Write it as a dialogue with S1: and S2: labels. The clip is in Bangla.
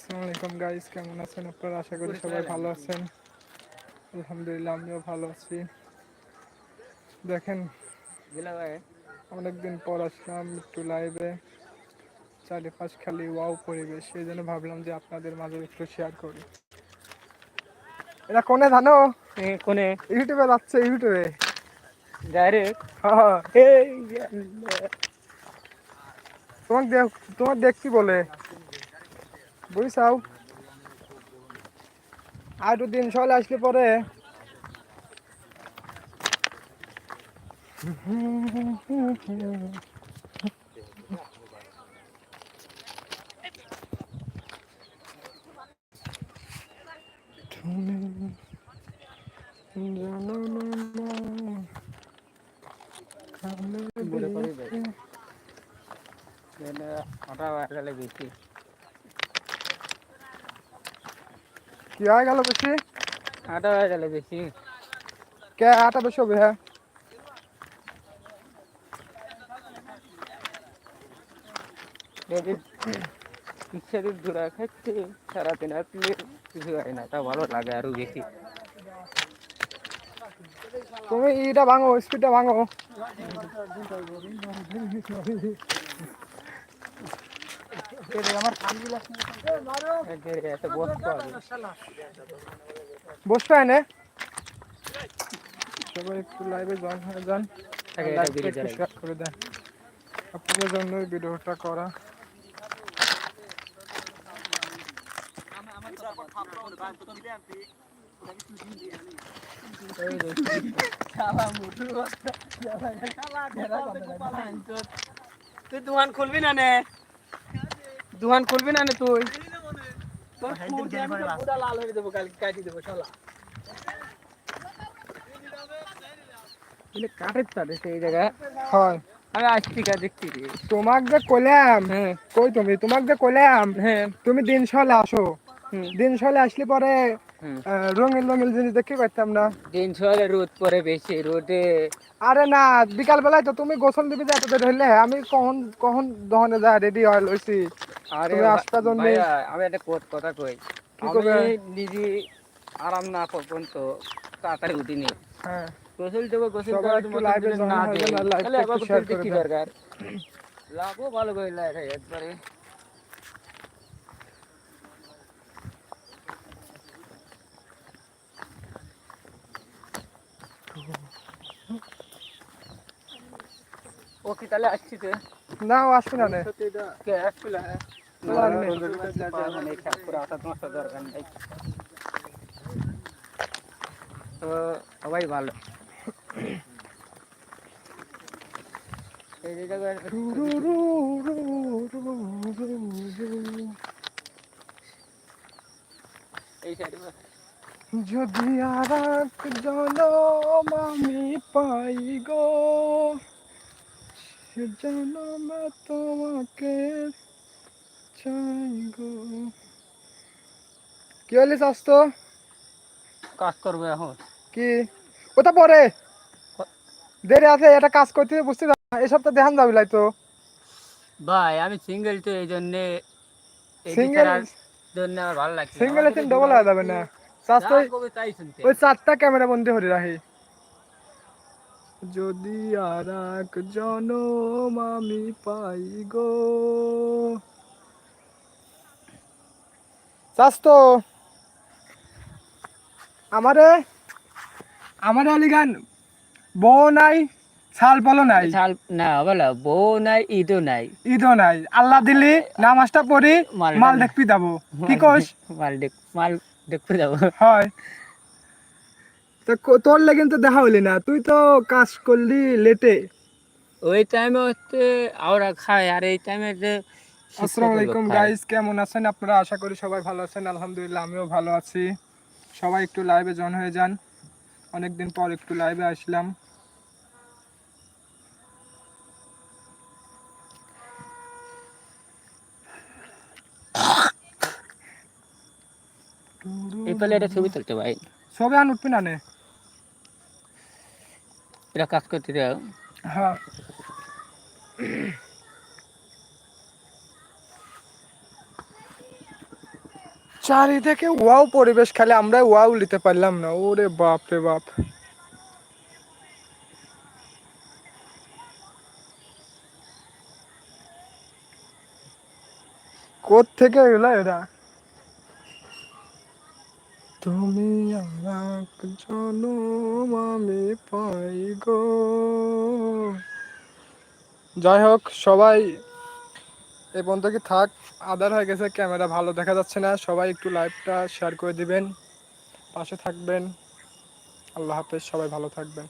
S1: আসসালামু আলাইকুম গাইস কেমন আছেন আপনারা? আশা করি সবাই ভালো। আছেন। আলহামদুলিল্লাহ আমিও ভালো আছি। দেখেন অনেকদিন পর আসলাম একটু লাইভে চারিপাশ খালি ওয়াও পরিবেশ সেই জন্য ভাবলাম যে আপনাদের মাঝে একটু শেয়ার করি। এটা কোনে জানো?
S2: কোনে?
S1: ইউটিউবে যাচ্ছে ইউটিউবে।
S2: ডাইরেক্ট
S1: হ্যাঁ। তোমাকে দেখ তোমার দেখছি বলে। বুঝছাও আর দু দিন চলে আসলে পরে।
S2: ওটা গেলে বেশি।
S1: কি হয়ে গেল বেশি
S2: আটা হয়ে গেলে বেশি
S1: কে আটা বেশি হবে হ্যাঁ
S2: এদের ইচ্ছা দিক দূরা খাচ্ছে সারাদিন আসলে কিছু হয় না তা ভালো লাগে আরও বেশি।
S1: তুমি ইটা ভাঙো স্পিডটা ভাঙো।
S2: এদের এত বসতে হবে
S1: বসবে সবাই একটু লাইভে জয়েন হয়ে যান।
S2: আগে এটা
S1: লাইভটা
S2: বেরিয়ে
S1: একটু
S2: যায়
S1: শেয়ার করে দেন। আপনাদের জন্য ভিডিওটা করা।
S2: তুই দোকান খুলবি না নে? দোকান খুলবি না তুই? তোর ফুল দিয়ে আমি তো পুরা লাল হয়ে দেবো কালকে কাটি দেবো শালা কাঠের তারে সেই জায়গা
S1: হয়।
S2: আমি আসছি কা দেখছি রে।
S1: তোমাক যে কইলাম
S2: হ্যাঁ।
S1: কই তুমি? তোমাক যে কইলাম
S2: হ্যাঁ।
S1: তুমি দিন সলে আসো। দিন সলে আসলে পরে রঙিন রঙিন জিনিস দেখতে পারতাম না।
S2: দিন সকালে রোদ পরে বেশি রোদে।
S1: আরে না বিকাল বেলায় তো তুমি গোসল দিবি যে এত হইলে। আমি কখন কখন দহনে যা রেডি হয় লইছি।
S2: আরে
S1: আসবা জন্যে-
S2: আমি একটা কোত কথা কই? আমি নিজে আরাম না পর্যন্ত তাড়াতাড়ি উঠিনি।
S1: হ্যাঁ।
S2: গোসল দেবো গোসল না
S1: টা
S2: তাহলে আবার কি দরকার লাভও ভালো করে লাগে একবারে। ওকে তাহলে আসছি তো।
S1: না ও আসবে না
S2: কে সবাই ভালো। এই সাইডে
S1: যদি আর এক জনম আমি পাই গো সে জনম তোমাকে চাই গো। কি হলি স্বাস্থ্য?
S2: কাজ করবে এখন।
S1: কি? ওটা পরে। দেরি আছে এটা কাজ করতে বুঝতে এই সপ্তাহ দেখান যাবি লাই তো?
S2: ভাই আমি সিঙ্গেল তো এই জন্যে বিচারার জন্য আমার ভালো লাগছে
S1: সিঙ্গেল এসে ডবল হয়ে যাবে না। স্বাস্থ্য ওই চারটা ক্যামেরা বন্দি রাখি যদি আর এক জনম আমি পাই গো। স্বাস্থ্য আমারে আমারে আলিগান বউ নাই ছাল পলো নাই।
S2: শাল না বলো বউ নাই ঈদও নাই।
S1: ঈদও নাই। আল্লাহ দিলি নামাজটা পড়ি
S2: মাল
S1: মাল দেখবি যাব। কি কস
S2: মাল দেখ মাল দেখতে যাব।
S1: হয়। তো তোর লেগে তো দেখা হলি না তুই তো কাজ করলি লেটে
S2: ওই টাইমে হচ্ছে আওরা খায় আর এই টাইমে যে
S1: আসসালামু আলাইকুম গাইস কেমন আছেন আপনারা? আশা করি সবাই ভালো আছেন আলহামদুলিল্লাহ আমিও ভালো আছি। সবাই একটু লাইভে জন হয়ে যান। অনেকদিন পর একটু লাইভে আসলাম।
S2: এই পেলে এটা ছবি তুলতে ভাই।
S1: সবে আন উঠবি না নে।
S2: এটা কাজ করতে দাও।
S1: হ্যাঁ। চারিদিকে ওয়াও পরিবেশ খালি আমরা ওয়াও নিতে পারলাম না। ওরে বাপ রে বাপ। থেকে এগুলো এরা? তুমি আমার জনম আমি পাই গো। যাই হোক, সবাই এই পর্যন্ত কি থাক? আদার হয়ে গেছে ক্যামেরা ভালো দেখা যাচ্ছে না। সবাই একটু লাইভটা শেয়ার করে দিবেন। পাশে থাকবেন। আল্লাহ হাফেজ, সবাই ভালো থাকবেন।